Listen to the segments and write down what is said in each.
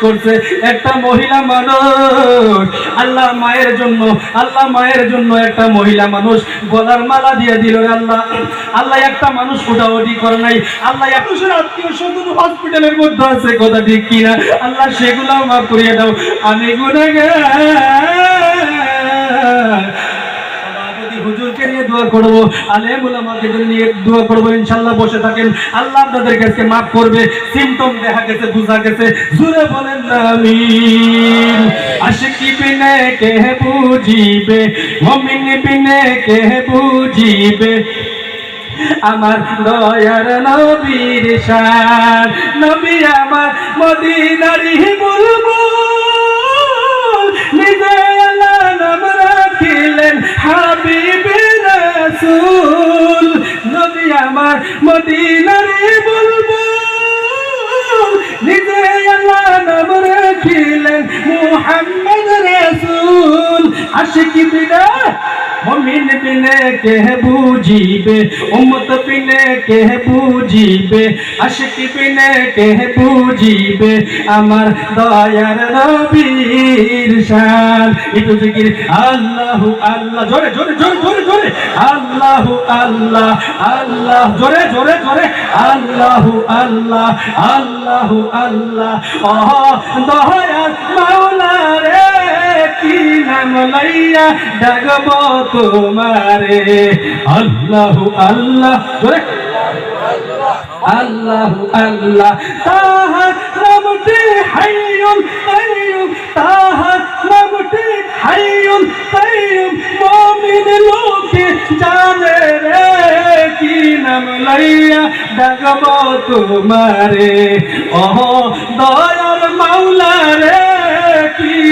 করছে, একটা মহিলা মানুষ। আল্লাহ মায়ের জন্য, আল্লাহ মায়ের জন্য একটা মহিলা মানুষ গলার মালা দিয়ে দিল আল্লাহ। আল্লাহ একটা মানুষ ওটাওটি করে নাই। আল্লাহ একুশের আত্মীয় স্বজন হসপিটালের মধ্যে আছে, কথা ঠিক কিনা? আল্লাহ সেগুলো আমার করিয়ে দাও। আমি হুজুরকে নিয়ে দোয়া করব। আলেম উলামাকে নিয়ে দোয়া করব, ইনশাল্লাহ বসে থাকেন। আল্লাহ আপনাদের কাছে মাফ করবে। সিমটম দেখা গেছে, বুঝা গেছে। জুড়ে বলেন বিনে কে বুঝিবে? মমিন কে বুঝিবে? আমার দয়ার নবীর শান। নবী আমার মদিনারি বুলবুল। নিজে আল্লাহ নাম রাখিলেন হাবিবে। রাসূল নবী আমার মদিনার বলব নিজে আল্লাহ নাম রাখিলেন মুহাম্মদ রাসূল। আশিকি বিনা মমিন বিনে কে বুঝিবে উম্মত বিনে কে বুঝিবে আশিক বিনে কে বুঝিবে আমার দয়ার নবীর শান একটু জিকির, আল্লাহ আল্লাহ, জোরে জোরে জোরে জোরে জোরে, আল্লাহ আল্লাহ আল্লাহ, জোরে জোরে জোরে, আল্লাহ আল্লাহ আল্লাহ আল্লাহ। দয়ার মাওলা রে। নাম লইয়া ডাকব তোমারে। আল্লাহ আল্লাহ আল্লাহ আল্লাহ তাহার নামটি হাইয়ুল কাইয়ুম তাহার নামটি হাইয়ুল কাইয়ুম মুমিন লোকে জানে রে কি নাম লইয়া ডাকব তোমারে। ওহ, দয়ার মাওলা রে।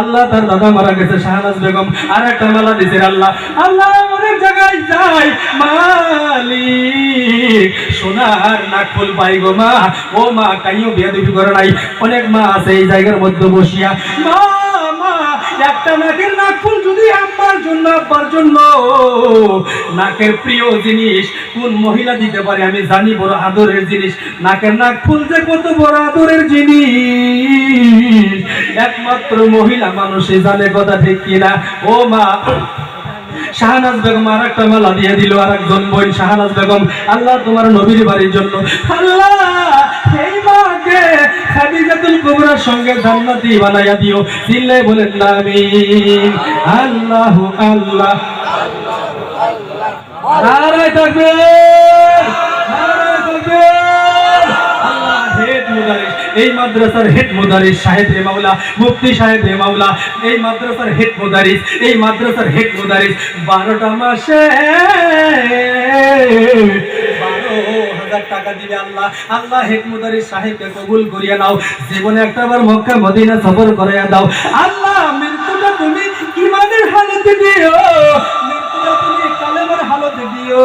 আল্লাহ তার দাদা মারা গেছে, শাহনাজ বেগম। আর একটা মালা দিছে আল্লাহ। আল্লাহ অনেক জায়গায় যাই মালিক, সোনার নাক ফুল পাই গো মা। ও মা, কাইও বিয়া দিবি করে নাই। অনেক মা আছে এই জায়গার মধ্যে বসিয়া। মা মা, একটা নাকের নাক ফুল যদি জন্য আব্বার জন্য। নাকের প্রিয় জিনিস কোন মহিলা দিতে পারে, আমি জানি বড় আদরের জিনিস। নাকের নাক ফুল যে কত বড় আদরের জিনিস। একমাত্র মহিলা মানুষে জানে কথা ঠিক কিনা। ও মা শাহনাজ বেগম আর একটা মালা দিয়ে দিল আর একজন বোন শাহনাজ বেগম, আল্লাহ তোমার নবীর বাড়ির জন্য। আল্লাহ সঙ্গে জান্নাতি বানাইয়া দিও। চিল্লাই বলেন, আমিন। আল্লাহ আল্লাহ। নারায় থাকবে। নারায় এই মাদ্রাসার হেড মুদারিস সাহেব রে মাওলা, মুফতি সাহেব রে মাওলা, এই মাদ্রাসার হেড মুদারিস, এই মাদ্রাসার হেড মুদারিস, বারোটা মাসে টাকা আল্লাহ। আল্লাহ নাও। মদিনা সফর করাইয়া দাও। আল্লাহ মৃত্যুটা তুমি ইমানের হালতে দিও মৃত্যুটা তুমি কালেমার হালতে দিও।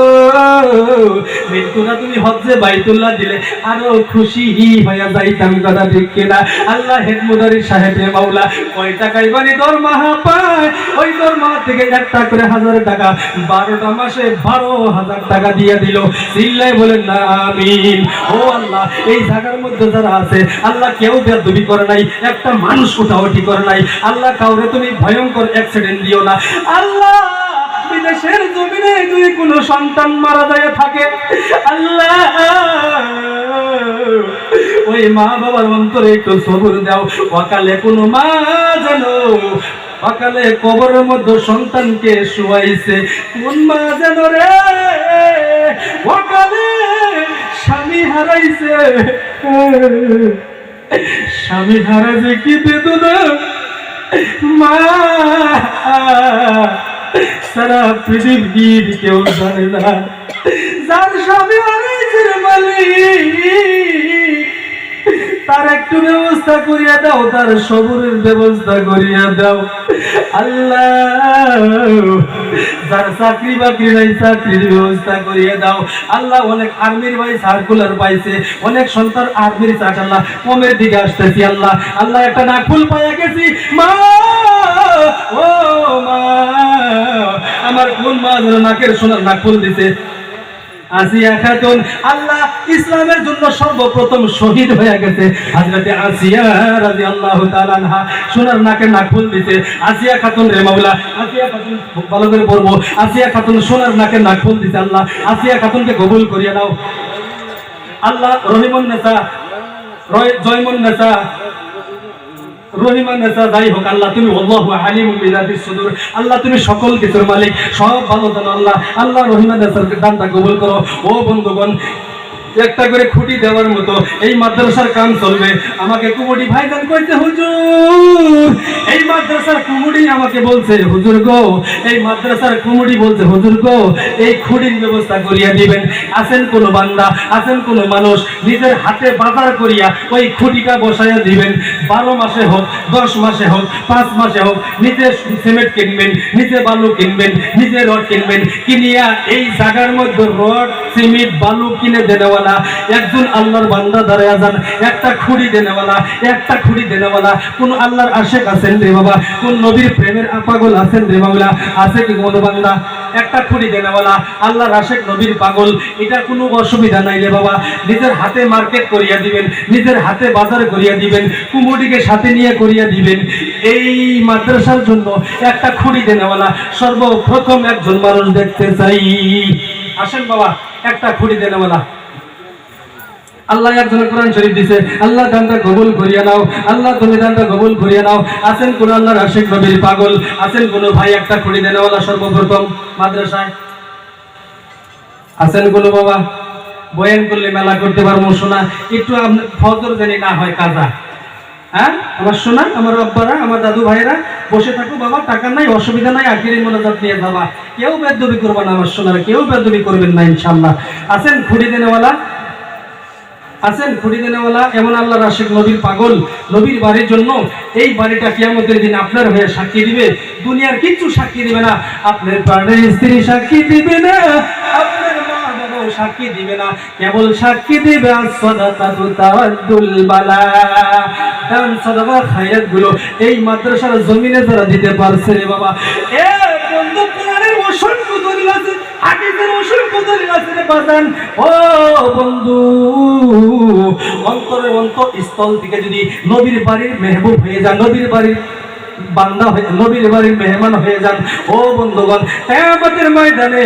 মৃত্যুটা তুমি হজ্জে বাইতুল্লাহ দিলে, আরও খুশি হইয়া যাইতাম কথা ঠিক কিনা। আল্লাহ হেদমুদারি সাহেবের মাওলা, কয় টাকাই বানি দরমাহা পায়? ওই দরমাহা থেকে একটা করে হাজার টাকা, বারোটা মাসে বারো হাজার টাকা দিয়ে দিল। চিল্লাই বলেন, না, আমিন। ও আল্লাহ, এই জায়গার মধ্যে যারা আছে, আল্লাহ কেউ বেদবি করে নাই, একটা মানুষ উঠাউটি করে নাই। আল্লাহ কাউরে তুমি ভয়ঙ্কর অ্যাক্সিডেন্ট দিও না। আল্লাহ! বিদেশের জমিনে যদি কোনো সন্তান মারা যায় থাকে, আল্লাহ! ওই মা বাবার অন্তরে একটু সবুর দাও। অকালে কোনো মা যেন, অকালে কবরের মধ্যে সন্তানকে শুয়াইছে। কোন মা যেন রে, অকালে স্বামী হারাইছে। স্বামী হারাইছে কি বেদনা? মা! তার একটু ব্যবস্থা করিয়া দাও, তার সবরের ব্যবস্থা করিয়া দাও। আল্লাহ চাকরি বাকরি নাই, চাকরির ব্যবস্থা করিয়ে দাও। আল্লাহ অনেক আর্মির ভাই সার্কুলার পাইছে। অনেক সন্তান আর্মির চাক আল্লাহ কমের দিকে আসতেছি, আল্লাহ। আল্লাহ, একটা নাকুল পাইয়া গেছি। মা! ও মা, আমার কোন মা নাকের সোনার নাকুল দিছে? আসিয়া খাতুন, আল্লাহ ইসলামের জন্য সর্বপ্রথম শহীদ হয়ে গেছে। হযরতে আসিয়া রাদিয়াল্লাহু তাআলা আনহা সোনার নাকে নাক ফুল দিতে আসিয়া খাতুন রে মাওলা, আসিয়া খাতুন ভালো করে পড়ব। আসিয়া খাতুন সোনার নাকে নাক ফুল দিতে আল্লাহ। আসিয়া খাতুনকে কবুল করিয়া নাও। আল্লাহ রহিমুন রয় জয়মুন নেসা আল্লাহ আল্লাহু আল্লাহ আল্লাহ। আল্লাহ রহিমান নেতার দানটা কবুল করো। ও বন্ধুগণ একটা করে খুঁটি দেওয়ার মতো। এই মাদ্রাসার কাম চলবে। আমাকে কুমুটি ভাইজান কইতে হুজুর, এই মাদ্রাসার কুমুটি আমাকে বলছে, হুজুর গো, এই মাদ্রাসার কুমুটি বলছে, হুজুর গো, এই খুঁটির ব্যবস্থা করিয়া দিবেন। আছেন কোন বান্দা আছেন কোন মানুষ, নিজের হাতে বাজার করিয়া ওই খুঁটিটা বসাইয়া দিবেন। বারো মাসে হোক, দশ মাসে হোক, পাঁচ মাসে হোক, নিজে সিমেন্ট কিনবেন, নিজে বালু কিনবেন, নিজে রড কিনবেন। কিনিয়া এই জায়গার মধ্যে রড, সিমেন্ট, বালু কিনে দেনেওয়ালা একজন আল্লাহর বান্দা দাঁড়ায় যান, একটা খুঁড়ি দেনেওয়ালা, একটা খুঁড়ি দেনেওয়ালা। কোন আল্লাহর আশেক আছেন রে বাবা? কোন নবীর প্রেমের আপাগল আছেন রে বাবুলা? আছে কি কোনো বান্দা? একটা খুঁড়ি দেনেওয়ালা, আল্লাহর আশেক নবীর পাগল। এটা কোনো অসুবিধা নাই রে বাবা। নিজের হাতে মার্কেট করিয়া দিবেন, নিজের হাতে বাজার করিয়া দিবেন কুমুটিকে সাথে নিয়ে করিয়া দিবেন। এই মাদ্রাসার জন্য একটা খুঁড়ি দেনেওয়ালা, সর্বপ্রথম একজন মানুষ দেখতে চাই। আসেন বাবা, একটা খুঁড়ি দেনেওয়ালা। আল্লাহ একজনের কোরআন শরীফ দিছে, আল্লাহ দানটা কবুল করিয়া নাও, আল্লাহ তুমি দানটা কবুল করিয়া নাও। আছেন কোন আল্লাহর আশিক নবীর পাগল? আছেন কোন ভাই একটা খুঁড়ি দেনেওয়ালা সর্বপ্রথম মাদ্রাসায়? আছেন কোন বাবা? বয়ান করলে মেলা করতে পারব, শোনা। একটু ফজর জানি না হয় কাজা। হ্যাঁ? আমার শোনা, আমার আব্বারা আমার দাদু ভাইরা বসে থাকো বাবা, টাকা নাই, অসুবিধা নাই, আখিরি মনোজাত নিয়ে যাবা। কেউ বেদবি করবা না আমার সোনারা কেউ বেদবি করবেন না ইনশাল্লাহ আছেন খুঁড়ি দেনেওয়ালা আছেন খুঁড়ি দেনেওয়ালা এমন আল্লাহ রাশিক নবীর পাগল, নবীর বাড়ির জন্য এই বাড়িটা কিয়ামতের দিন আপনার হয়ে সাক্ষী দিবে। দুনিয়ার কিচ্ছু সাক্ষী দিবে না। আপনার প্রাণের স্ত্রী সাক্ষী দিবে না, আপনার মা সাক্ষী দিবে না। কেবল সাক্ষী দিবে গুলো এই মাদ্রাসার জমিনে যারা দিতে পারছে রে বাবা। এ হাদিসের অসংখ্য দলিল আছে রে বাজান ও বন্ধু অন্তরে স্থল থেকে যদি নবীর বাড়ির মেহবুব হয়ে যান, নবীর বাড়ির বান্দা হয়ে, নবীর বাড়ির মেহমান হয়ে যান, ও বন্ধুগণ, কিয়ামতের ময়দানে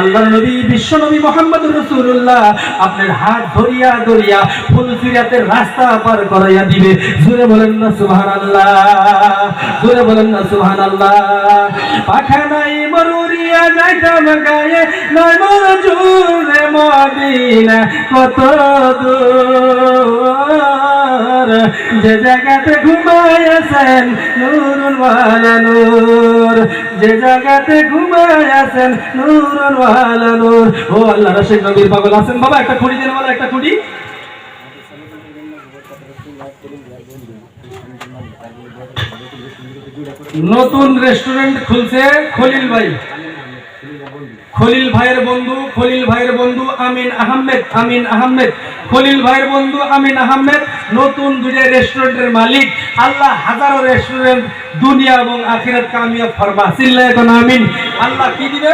আল্লাহর নবী, বিশ্ব নবী মোহাম্মদ রাসূলুল্লাহ আপনার হাত ধরিয়া ধরিয়া ফুল ফুলসিরাতের রাস্তা পার করাইয়া দিবে। জোরে বলেন না, সুবহানাল্লাহ, জোরে বলেন না, সুবহানাল্লাহ। পাখা নাই যাইতাম গায়ে, নয় মর জুড়ে মদিনা, কত দূর। যে জায়গাতে ঘুমায় আছেন নুরুল ওয়ালা নূর, যে জায়গাতে ঘুমায় আছেন নুরুল ওয়ালা নূর। ও আল্লাহ রাশিক নবীর পাগল আছেন বাবা, একটা কুড়ি দিন বলা, একটা কুড়ি নতুন রেস্টুরেন্ট খুলছে খলিল ভাই। খলিল ভাইয়ের বন্ধু, খলিল ভাইয়ের বন্ধু আমিন আহমেদ আমিন আহমেদ। খলিল ভাইয়ের বন্ধু আমিন আহমেদ, নতুন দুইটা রেস্টুরেন্টের মালিক। আল্লাহ হাজারো রেস্টুরেন্ট দুনিয়া এবং আখিরাত কামিয়াব ফরমা চিল্লা এখন আমিন। আল্লাহ কি দিবে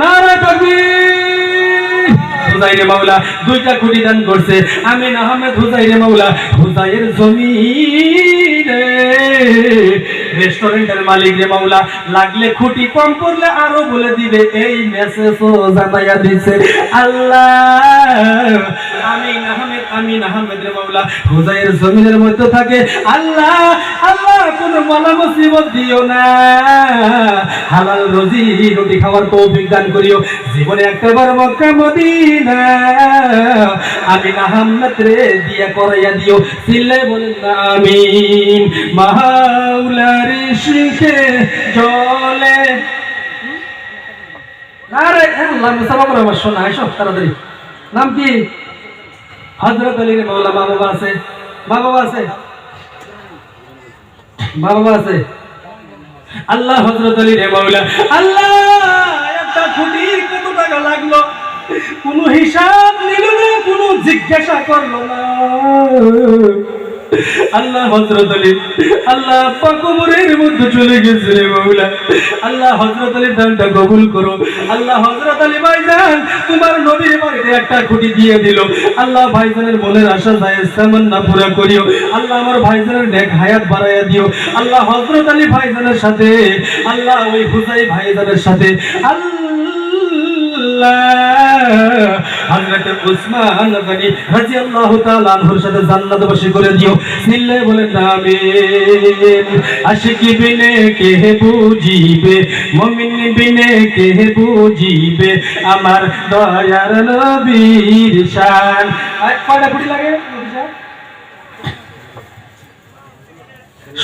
নারে তাকবীর। হুজাইরে মাওলা, দুইটা খুঁটি দান করছে। আমিন আহমেদ হুজাইরে মাওলা, হুজাইর জমি রেস্টুরেন্টের মালিক রে মাওলা, লাগলে খুঁটি কম করলে আরও বলে দিবে, এই মেসেজ ও জানাইয়া দিছে। আল্লাহ আমিন আহমেদ আমিন জমিনের মধ্যে থাকে আল্লাহ আল্লাহ কোন মালা মুসিবত দিও না হালাল রুজি রুটি খাওয়ার তৌফিক দান করিও জীবনে একবার মক্কা মদিনা আমি আহমদ রে দিয়া করাইয়া দিও সিল্লে বলেন আমিন মাহাউলার শিখে জলে আরে আল্লাহ মুসাফা করে আমার শোনা এসো তাড়াতাড়ি নাম কি হজরত আলীর মাওলা মা বাবা আছে? মা বাবা আছে? মা বাবা আছে? আল্লাহ হজরত আলী রে মাওলা। আল্লাহ, একটা খুঁটির কত টাকা লাগল? কোন হিসাব নিল না, কোন জিজ্ঞাসা করল না। আল্লাহ হজরত আলী, আল্লাহ আব্বা মধ্যে চলে গেছে রে মাওলা। আল্লাহ হজরত আলীর দানটা কবুল করো। আল্লাহ হজরত আলী ভাইজান, তোমার নবীর বাড়িতে একটা খুঁটি দিয়ে দিল। আল্লাহ ভাইজানের মনের আশা যায়, সামান্না পুরা করিও। আল্লাহ আমার ভাইজানের নেক হায়াত বাড়াইয়া দিও। আল্লাহ হজরত আলী ভাইজানের সাথে, আল্লাহ ওই হুসাই ভাইজানের সাথে, আল্লাহ হযরত উসমান গনি রাদিয়াল্লাহু তাআলা আনহুর সাথে জান্নাতবাসী করে দিও। নিল্লে বলেন, আমিন। আশিক বিনে কে বুঝিবে, মুমিন বিনে কে বুঝিবে, আমার দয়ার নবীর শান। আর কয়টা কোটি লাগে নবী সাহেব?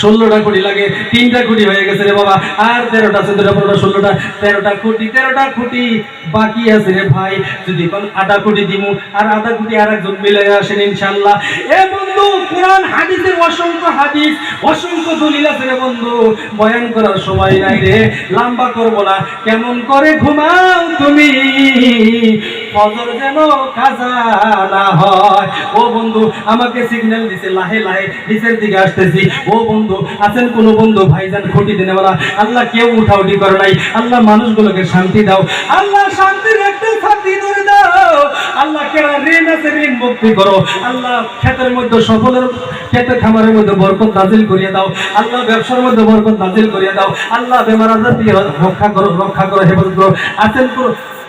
ষোলোটা কোটি লাগে, তিনটা কোটি হয়ে গেছে রে বাবা। আর তেরোটা চোদ্দটা পনেরোটা, ষোলোটা, তেরোটা কোটি তেরোটা কোটি বাকি আছে রে ভাই। যদি কোন আধা কোটি দিমু, আর আধা কোটি আর একজন মিলে আসেন ইনশাল্লাহ এ বন্ধু, কোরআন, হাদিসের অসংখ্য হাদিস, অসংখ্য দলিল আছে রে বন্ধু। বয়ান করার সময় নাই রে, লম্বা করব না। কেমন করে ঘুমাও তুমি? ফজর যেন কাজা না হয়। ও বন্ধু, আমাকে সিগন্যাল দিছে, লাহে লাহে নিচের দিকে আসতেছি। ও বন্ধু, আছেন কোন বন্ধু, ভাইজান, খুঁটি দিনে বলা আল্লাহ কেউ উঠাউটি করে নাই। আল্লাহ মানুষগুলোকে শান্তি দাও। আল্লাহ শান্তির একটা শান্তি ধরে দাও। আল্লাহ কেরা ঋণ আছে, ঋণ মুক্তি করো। আল্লাহ ক্ষেতের মধ্যে সফলের ক্ষেতের খামারের মধ্যে বরকত নাজিল করিয়ে দাও। আল্লাহ ব্যবসার মধ্যে বরকত নাজিল করিয়ে দাও। আল্লাহ বেমার থেকে রক্ষা করো রক্ষা করো, হেফাজত করো। আছেন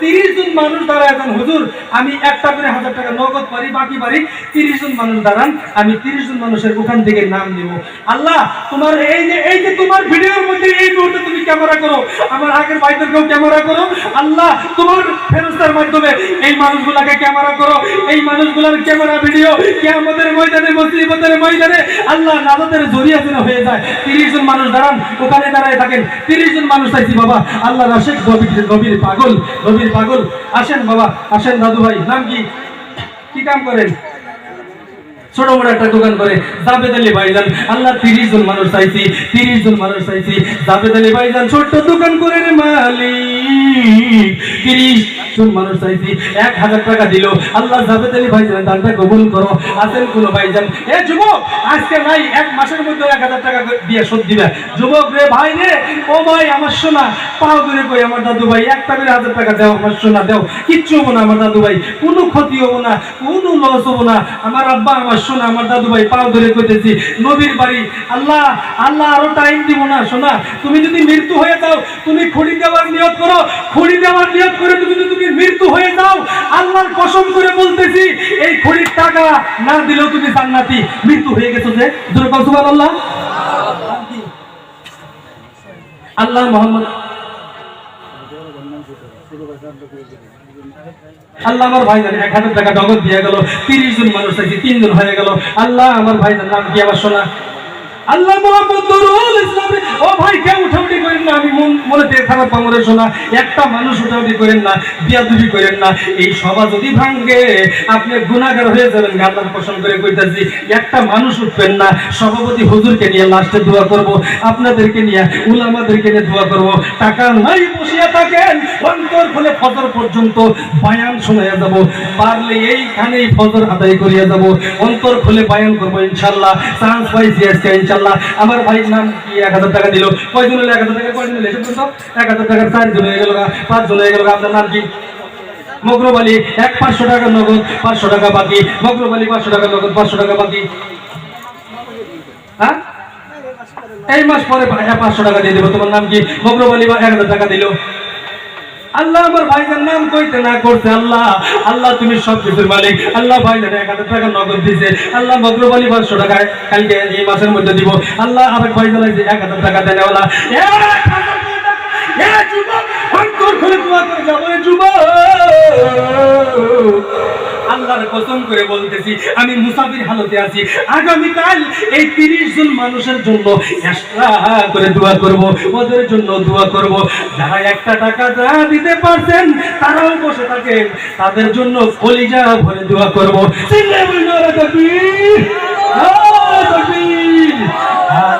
তিরিশ জন মানুষ দ্বারা এখন হুজুর, আমি একটা করে হাজার টাকা নগদ পারি, বাকি পারি। তিরিশ জন মানুষ দাঁড়ান, আমি তিরিশ জন মানুষের ওখান থেকে নাম নিব। আল্লাহ, তোমার এই যে এই যে তোমার ভিডিওর মধ্যে এই মুহূর্তে তুমি ক্যামেরা করো, আমার আগের ভাইদেরকেও ক্যামেরা করো। আল্লাহ, তোমার ফেরস্তার মাধ্যমে এই মানুষগুলাকে ক্যামেরা করো। এই মানুষগুলার ক্যামেরা ভিডিও কে আমাদের ময়দানে মুসলিমদের ময়দানে আল্লাহ নাজাদের জরিয়া যেন হয়ে যায়। তিরিশ জন মানুষ দাঁড়ান, ওখানে দাঁড়ায় থাকেন। তিরিশ জন মানুষ চাইছি, বাবা, আল্লাহ রাশেক নবীর নবীর পাগল নবীর পাগল। আসেন বাবা, আসেন দাদু ভাই। নাম কি? কি কাম করেন? ছোট বড় একটা দোকান করে। জাবেদ আলী ভাইজান, আল্লাহ তিরিশ জন মানুষ চাইছি, তিরিশ জন মানুষ চাইছি। জাবেদ আলী ভাইজান, ছোট্ট দোকান করে রে মালিক। তিরিশ জন মানুষ চাইছি, এক হাজার টাকা দিল। আল্লাহ জাবেদ আলী ভাইজান দানটা কবুল করো। আছেন কোনো ভাইজান? এ যুবক, আজকে নাই এক মাসের মধ্যে এক হাজার টাকা দিয়ে শোধ দিবে। যুবক রে ভাই রে, ও ভাই, আমার সোনা, পাও ধরে কই আমার দাদু ভাই? একটা করে হাজার টাকা দাও, আমার সোনা দাও। কিচ্ছু হব না আমার দাদু ভাই, কোনো ক্ষতি হব না, কোনো লস হব না। আমার আব্বা, আমার সোনা, আমার দাদু ভাই, পাও ধরে কইতেছি। নবীর বাড়ি, আল্লাহ আল্লাহ আরও টাইম দিব না, সোনা। তুমি যদি মৃত্যু হয়ে যাও, তুমি খড়ি দেওয়ার নিয়ত করো। খড়ি দেওয়ার নিয়ত করে তুমি যদি তুমি মৃত্যু হয়ে যাও, আল্লাহর কসম করে বলতেছি, এই খড়ির টাকা না দিলেও তুমি জান্নাতি। মৃত্যু হয়ে গেছো যে? জোরে কও সুবহানাল্লাহ। আল্লাহ আল্লাহ মোহাম্মদ আল্লাহ আমার ভাই জানে এক হাজার টাকা নগদ দিয়ে গেল, তিরিশ জন মানুষ আছে তিনজন হয়ে গেল। আল্লাহ আমার ভাই নাম কি আমার শোনা? আল্লাহ মোহাম্মদ ইসলাম ও ভাই করেন না, আমি মন শোনা। একটা মানুষ করেন না করেন না। এই সভা যদি আপনি হয়ে যাবেন পছন্দ করে কইতাছি। একটা মানুষ উঠবেন না, সভাপতি হুজুরকে নিয়ে লাস্টে দোয়া করব, আপনাদেরকে নিয়ে, উলামাদেরকে নিয়ে দোয়া করব। টাকা নাই, বসিয়া থাকেন। অন্তর খুলে ফজর পর্যন্ত বায়ান শোনাইয়া যাব। পারলে এইখানেই ফজর আদায় করিয়া যাব। অন্তর খুলে বায়ান করব, ইনশাল্লাহ। চান্স পাইছি আজকে ইনশাল্লাহ আমার ভাইয়ের নাম কি? এক হাজার টাকা দিল। কয়জন এক হাজার টাকা কয়জন এসব এক হাজার চারজন হয়ে গেল পাঁচজন হয়ে গেল আপনার নাম কি? এক পাঁচশো টাকা নগদ, পাঁচশো টাকা বাকি। মগরব পাঁচশো টাকা নগদ, পাঁচশো টাকা বাকি। হ্যাঁ? এই মাস পরে পাঁচশো টাকা দিয়ে দেবো। তোমার নাম কি? মগরব আলী বা এক হাজার টাকা দিল। আল্লাহ আমার ভাইজান নাম কইতে না করছে, আল্লাহ আল্লাহ তুমি সব কিছুর মালিক। আল্লাহ ভাইজান এক হাজার টাকা নগদ দিছে। আল্লাহ মগরব আলী পাঁচশো টাকা কালকে এই মাসের মধ্যে দিব। আল্লাহ আমার ভাইজান আছে, এক হাজার টাকা দেনে ওলা যুবক, অন্তর খুলে তোমাকে যাব যুবক। আল্লাহর কসম করে বলতেছি, আমি মুসাফির হালতে আছি। আগামীকাল এই তিরিশ জন মানুষের জন্য করে দোয়া করব, ওদের জন্য দোয়া করব। যারা একটা টাকা যা দিতে পারছেন, তারাও বসে থাকেন। তাদের জন্য কলিজা ভরে দোয়া করব!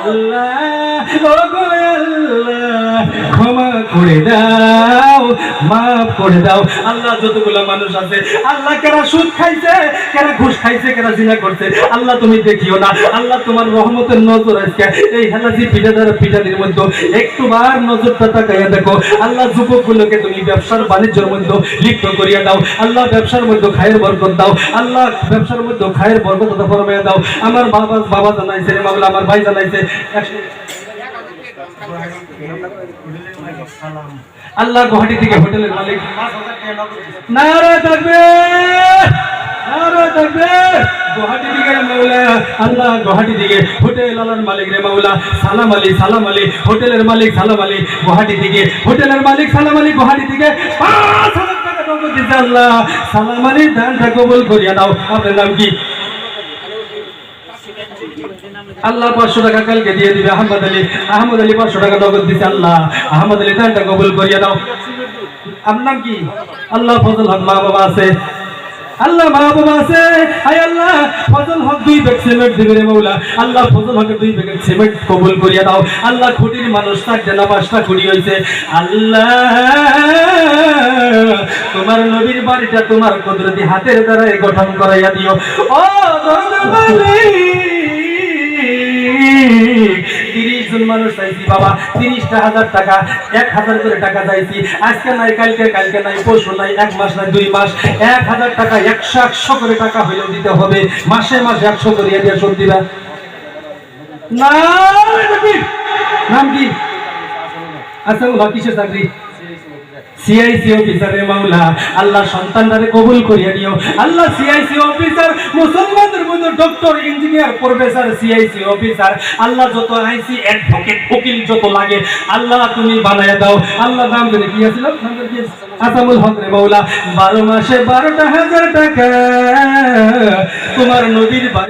আল্লাহ আল্লাহ করে দাও। মাফ করে দাও। আল্লাহ যতগুলো মানুষ আছে, আল্লাহ কেরা সুদ খাইছে, কেরা ঘুষ খাইছে, কেরা জিনা করছে, আল্লাহ তুমি দেখিও না। আল্লাহ তোমার রহমতের নজর আজকে। এই হেলাজি পিঠাদার পিঠাদের মধ্যে একটু বার নজরটা তাকাইয়া দেখো। আল্লাহ যুবকগুলোকে তুমি ব্যবসার বাণিজ্যের মধ্যে লিপ্ত করিয়া দাও। আল্লাহ ব্যবসার মধ্যে খায়ের বরকত দাও। আল্লাহ ব্যবসার মধ্যে খায়ের বরকত ফরমাইয়া দাও। আমার বাবা বাবা জানাইছে মামলা আমার ভাই জানাইছে আল্লাহ গুয়াহাটি থেকে হোটেলের মালিক। নারে থাকবে নারে থাকবে। গুয়াহাটি থেকে মাওলা, আল্লাহ গুয়াহাটি থেকে হোটেল আলার মালিক রে মাওলা। সালাম আলী, সালাম হোটেলের মালিক, সালাম আলী, গুয়াহাটি থেকে। হোটেলের মালিক, সালাম আলী, গুয়াহাটি থেকে। পাঁচ হাজার টাকা নগদ দিতে আল্লাহ। সালাম আপনার নাম কি? আল্লাহ পাঁচশো টাকা কালকে দিয়ে দিবে। আহমদ আলী আহমদ আলী পাঁচশো টাকা নগদ দিচ্ছে আল্লাহ। আহমদ আলী দানটা কবুল করিয়া দাও। আপনার কি? আল্লাহ ফজল হক মা বাবা আছে। আল্লাহ মা বাবা আছে। আয় আল্লাহ, ফজল হক দুই ব্যাগ সিমেন্ট দিবে রে মৌলা। আল্লাহ ফজল হকের দুই ব্যাগ সিমেন্ট কবুল করিয়া দাও। আল্লাহ খুঁটির মানুষ থাকতে না, পাঁচটা খুঁটি হয়েছে আল্লাহ, তোমার নবীর বাড়িটা তোমার কুদরতি হাতের দ্বারা গঠন করাইয়া দিও। ও তিরিশ জন মানুষ চাইছি, বাবা, তিরিশটা হাজার টাকা, এক হাজার করে টাকা চাইছি। আজকে নাই, কালকে কালকে নাই, পরশু নাই, এক মাস নাই, দুই মাস। এক হাজার টাকা, একশো একশো করে টাকা হইলেও দিতে হবে। মাসে মাসে একশো করে দিয়ে শোধ দিবা। না? নাম কি? আচ্ছা কিসের চাকরি? সিআইসি অফিসারে মাওলা আল্লাহ সন্তানটারে কবুল করিয়া দিও আল্লাহ সিআইসি অফিসার মুসলমানদের মধ্যে doctor engineer professor CIC officer আল্লাহ যত আইসি অ্যাডভোকেট উকিল যত লাগে, আল্লাহ তুমি বানায় দাও। আল্লাহ নাম ধরে কি আছিল? আসামুল হক রে মাওলা। বারো মাসে বারোটা হাজার টাকা। তোমার নদীর